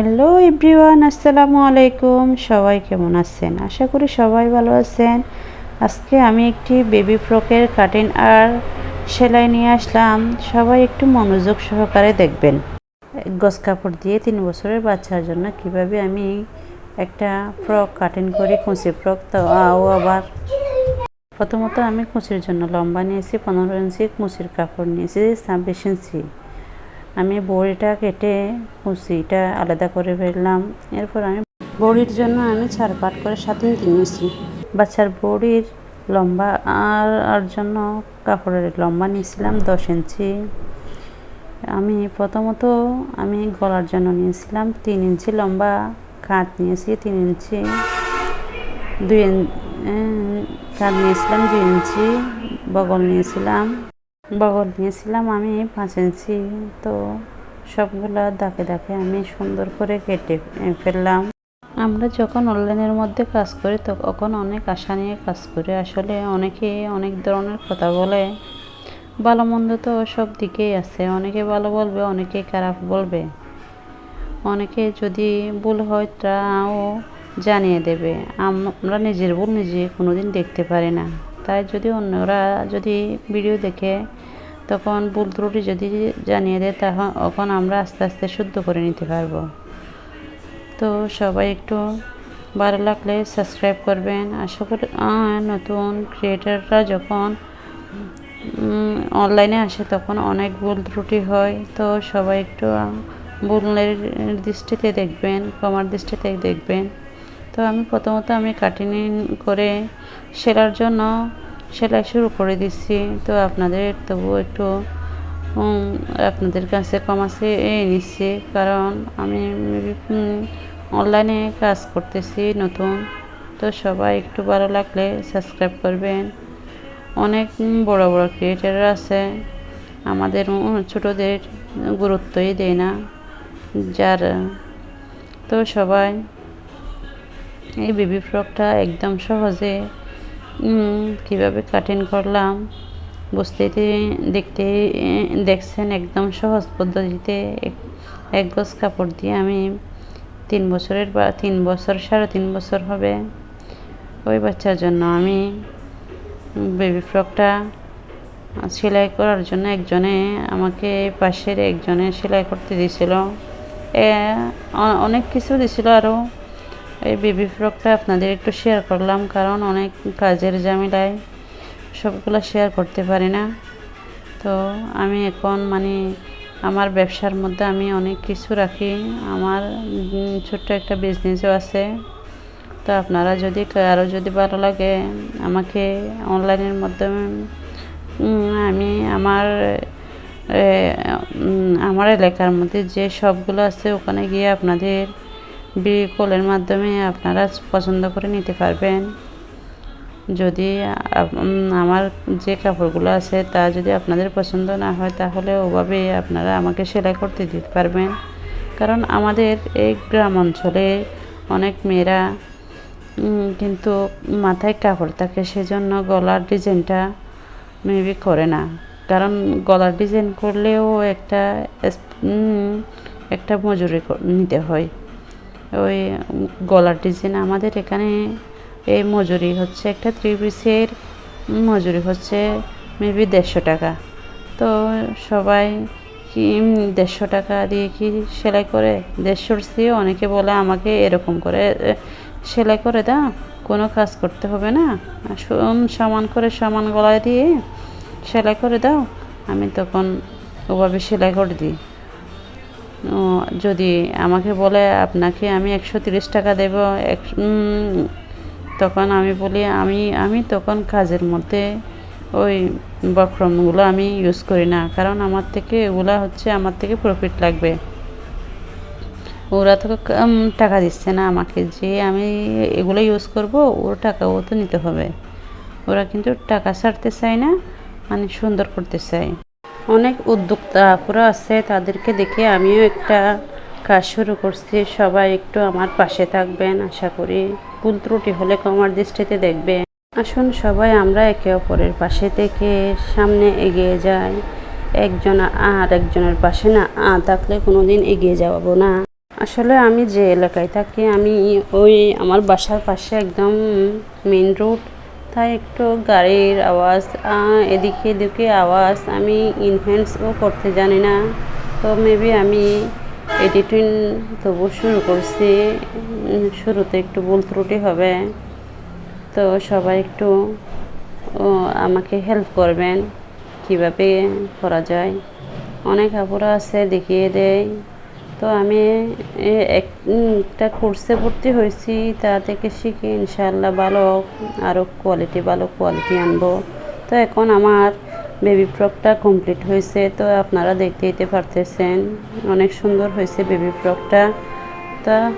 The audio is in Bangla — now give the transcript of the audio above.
হ্যালো এভরিওয়ান আসসালামু আলাইকুম। সবাই কেমন আছেন? আশা করি সবাই ভালো আছেন। আজকে আমি একটি বেবি ফ্রকের কাটিং আর সেলাই নিয়ে আসলাম। সবাই একটু মনোযোগ সহকারে দেখবেন। গস কাপড় দিয়ে তিন বছরের বাচ্চার জন্য কীভাবে আমি একটা ফ্রক কাটিং করি, কুঁচি ফ্রক তো ও আবার। প্রথমত আমি কুঁচির জন্য লম্বা নিয়েছি, পনেরো ইঞ্চি কুচির কাপড় নিয়েছি, ছাব্বিশ ইঞ্চি। আমি বড়িটা কেটে কুচিটা আলাদা করে ফেললাম। এরপর আমি বড়ির জন্য আমি চার পাট করে সাত ইঞ্চি নিয়েছি। বাচ্চার বড়ির লম্বা আর আর জন্য কাপড়ের লম্বা নিয়েছিলাম দশ ইঞ্চি। আমি প্রথমত আমি গলার জন্য নিয়েছিলাম তিন ইঞ্চি লম্বা, কাঁধ নিয়েছি তিন ইঞ্চি, দুই কাঁধ নিয়েছিলাম দুই ইঞ্চি, বগল নিয়েছিলাম। বগল নিয়েছিলাম আমি পাঁচ ইঞ্চি, তো সবগুলো দাকে দাকে আমি সুন্দর করে কেটে ফেললাম। আমরা যখন অনলাইনের মধ্যে কাজ করি, তখন অনেক আশা নিয়ে কাজ করি। আসলে অনেকে অনেক ধরনের কথা বলে। ভালো মন্দ তো সব দিকেই আছে। অনেকে ভালো বলবে, অনেকে খারাপ বলবে। অনেকে যদি ভুল হয় তাও জানিয়ে দেবে। আমরা নিজের ভুল নিজে কোনোদিন দেখতে পারি না। তাই যদি অন্যরা যদি ভিডিও দেখে তখন ভুল ত্রুটি যদি জানিয়ে দেয় তখন আমরা আস্তে আস্তে শুদ্ধ করে নিতে পারব। তো সবাই একটু ভালো লাগলে সাবস্ক্রাইব করবেন। আশা করি নতুন ক্রিয়েটাররা যখন অনলাইনে আসে তখন অনেক ভুল ত্রুটি হয়। তো সবাই একটু ভুলের দৃষ্টিতে দেখবেন কমার দৃষ্টিতে দেখবেন। তো আমি প্রথমত আমি কাটিং করে সেলার জন্য সেলাই শুরু করে দিচ্ছি। তো আপনাদের তবু একটু আপনাদের কাছে কমাসে নিচ্ছি। কারণ আমি অনলাইনে কাজ করতেছি নতুন। তো সবাই একটু ভালো লাগলে সাবস্ক্রাইব করবেন। অনেক বড় বড় ক্রিয়েটার আছে। আমাদের ছোটদের গুরুত্বই দেয় না। যার, তো সবাই এই বেবি ফ্রকটা একদম সহজে কীভাবে কাটিং করলাম বুঝতে দেখতে দেখছেন একদম সহজ পদ্ধতিতে এক গজ কাপড় দিয়ে আমি তিন বছরের বা, তিন বছর, সাড়ে তিন বছর হবে ওই বাচ্চার জন্য আমি বেবি ফ্রকটা সেলাই করার জন্য একজনে আমাকে পাশের একজনে সেলাই করতে দিয়েছিল। অনেক কিছু দিছিল আরও এই বেবি ফ্রকটা আপনাদের একটু শেয়ার করলাম, কারণ অনেক কাজের জামিলায় সবগুলো শেয়ার করতে পারি না। তো আমি এখন মানে আমার ব্যবসার মধ্যে আমি অনেক কিছু রাখি, আমার ছোট্ট একটা বিজনেসও আছে। তো আপনারা যদি আরও যদি ভালো লাগে, আমাকে অনলাইনের মাধ্যমে আমি আমার আমার এলাকার মধ্যে যে সবগুলো আছে, ওখানে গিয়ে আপনাদের কলের মাধ্যমে আপনারা পছন্দ করে নিতে পারবেন। যদি আমার যে কাপড়গুলো আছে তা যদি আপনাদের পছন্দ না হয়, তাহলে ওভাবে আপনারা আমাকে সেলাই করতে দিতে পারবেন। কারণ আমাদের এই গ্রাম অঞ্চলে অনেক মেয়েরা কিন্তু মাথায় কাপড় থাকে, সেজন্য গলার ডিজাইনটা মেবি করে না। কারণ গলার ডিজাইন করলেও একটা একটা মজুরি নিতে হয়। ওই গলার ডিজাইন আমাদের এখানে এই মজুরি হচ্ছে একটা থ্রি পিসের মজুরি হচ্ছে মেবি দেড়শো টাকা। তো সবাই কি দেড়শো টাকা দিয়ে কি সেলাই করে? দেড়শোর চেয়ে অনেকে বলে আমাকে এরকম করে সেলাই করে দাও, কোনো কাজ করতে হবে না। সমান করে সমান গলায় দিয়ে সেলাই করে দাও, আমি তখন ওভাবে সেলাই করে দিই। যদি আমাকে বলে আপনাকে আমি একশো তিরিশ টাকা দেব, এক তখন আমি বলি, আমি আমি তখন কাজের মধ্যে ওই বক্রমগুলো আমি ইউজ করি না, কারণ আমার থেকে এগুলো হচ্ছে আমার থেকে প্রফিট লাগবে। ওরা তো টাকা দিচ্ছে না আমাকে, যে আমি এগুলো ইউজ করব, ওর টাকাও তো নিতে হবে। ওরা কিন্তু টাকা ছাড়তে চায় না মানে সুন্দর করতে চায়। অনেক উদ্যোক্তা আপুরা আছে, তাদেরকে দেখে আমিও একটা কাজ শুরু করছি। সবাই একটু আমার পাশে থাকবেন, আশা করি ভুল ত্রুটি হলে কমার দৃষ্টিতে দেখবে আসুন সবাই আমরা একে অপরের পাশে থেকে সামনে এগিয়ে যাই। একজন আর একজনের পাশে না, আ থাকলে কোনো দিন এগিয়ে যাব না। আসলে আমি যে এলাকায় থাকি, আমি ওই আমার বাসার পাশে একদম মেন রোড তাই একটু গাড়ির আওয়াজ এদিকে এদিকে আওয়াজ, আমি ইনহ্যান্সও করতে জানি না। তো মেবি আমি এডিটিং তবু শুরু করছি। শুরুতে একটু ভুল ত্রুটি হবে। তো সবাই একটু আমাকে হেল্প করবেন। কীভাবে করা যায়? অনেক আপুরা আছে দেখিয়ে দেয় তো আমি এক- একটা কোর্সে ভর্তি হয়েছি, তা থেকে শিখে ইনশাল্লাহ ভালো আরও কোয়ালিটি ভালো কোয়ালিটি আনব। তো এখন আমার বেবি ফ্রকটা কমপ্লিট হয়েছে, তো আপনারা দেখতে দিতে পারতেছেন, অনেক সুন্দর হয়েছে বেবি ফ্রকটা তা